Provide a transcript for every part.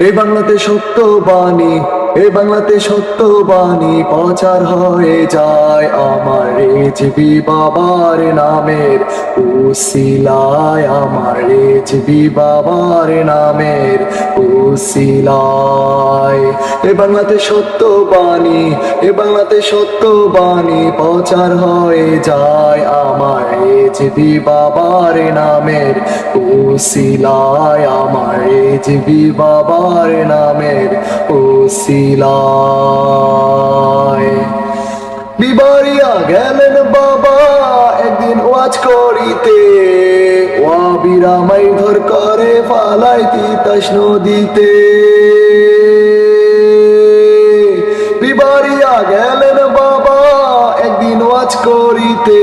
এই বাংলাতে সত্য বাণী এই বাংলাতে সত্য বাণী প্রচার হয়ে যায় আমার রেজবি বাবার নামের উসিলায়, আমার রেজবি বাবার নামের উসিলায়। এ বাংলাতে সত্য বাণী, এ বাংলাতে সত্য বাণী প্রচার হয়ে যায় আমার রেজবি বাবার নামের উসিলায়, আমার রেজবি বাবার নামের উসিলায় বিবারিয়া গেলেন বাবা, একদিন ওয়াজ করিতে। ওয়াবিরা মাইধর করে ফালাই তিতাস নদীতে। বিবারিয়া গেলেন বাবা, একদিন ওয়াজ করিতে।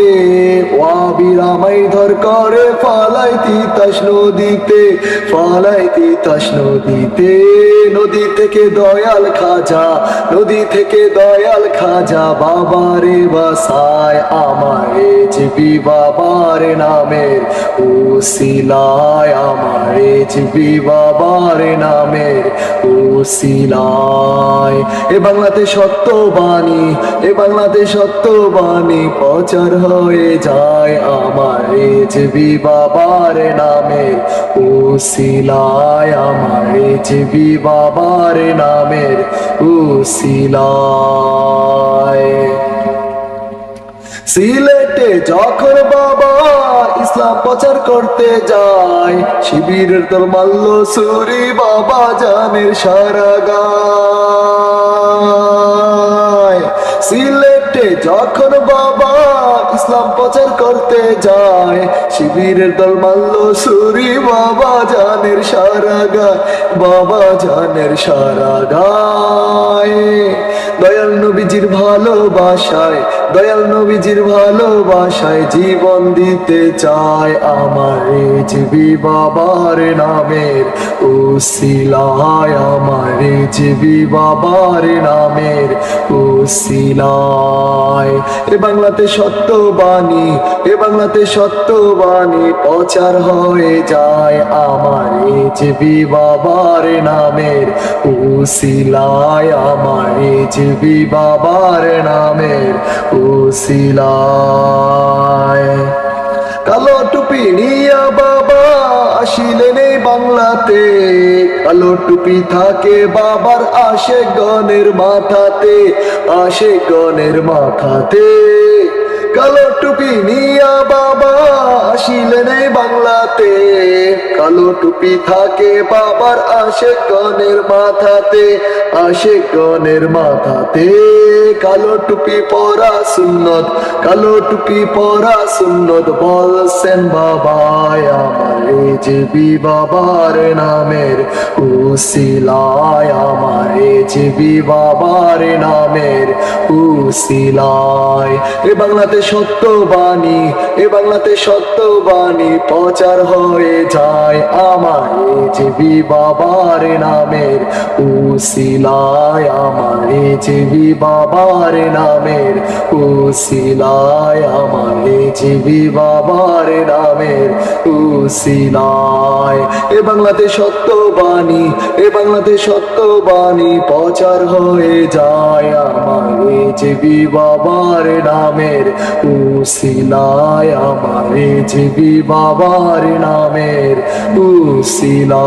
ওয়াবিরা মাইধর করে ফালাই তিতাস নদীতে। ফালাই তিতাস নদীতে, নদী থেকে দয়াল খাজা, নদী থেকে দয়াল খাজা, বাবারে বাসায় আমারে জিবি বাবার নামের উসিলায় আমারে জিবি বাবার নামের উসিলায়। এ বাংলাতে সত্য বাণী এ বাংলাতে সত্য বাণী প্রচার হয়ে যায় আমারে জিবি বাবার নামের আমারে বাবার নামের উসিলায়। সিলেটে যখন বাবা ইসলাম প্রচার করতে যায়, শিবিরের তোর মাল্ল সুরি বাবা জানের সারা সিলেটে যখন বাবা ইসলাম প্রচার করতে যায়। শিবিরের দল মাল্ল সুরি, বাবা জানের সারা গায় বাবা জানের সারা গায়। দয়াল নবীজির ভালোবাসায়, দয়াল নবীজির ভালোবাসায় জীবন দিতে চায় আমার জিবি বাবার নামের উসিলায়। আমার জিবি বাবার নামের উসিলায়। এ বাংলাতে সত্য বাণী, এ বাংলাতে সত্য বাণী প্রচার হয়ে যায় আমার জিবি বাবার নামের উসিলায়, আমার জিবি বাবার নামের উসিলায়। কালো টুপি নিয়া বাবা আসিলেন এই বাংলাতে, কালো টুপি থাকে বাবার আসে গনের মাথাতে, আসে গনের মাথাতে। কালো টুপি নিয়া বাবা আসিলেন এই বাংলাতে। কালো টুপি থাকে বাবার আসে গনের মাথাতে আসে গনের মাথাতে। কালো টুপি পরা সুন্নত কালো টুপি পরা সুন্নত বলছেন বাবায় আমার জিবি বাবার নামের উসিলায়, আমার জিবি বাবার নামের উসিলায়। এ বাংলাতে সত্য বাণী, এ বাংলাতে সত্য বাণী প্রচার হয়ে যায় আমার জিবি বাবার নামের উসিলায় আমার জিবি বাবার নামের উসিলায় আমার জিবি বাবার নামের উসিলায়। এ বাংলাতে সত্য বাণী, এ বাংলাতে সত্য বাণী প্রচার হয়ে যায় আমার জিবি বাবার নামের উসিলায় আমার জিবি বাবার নামের উসিলায়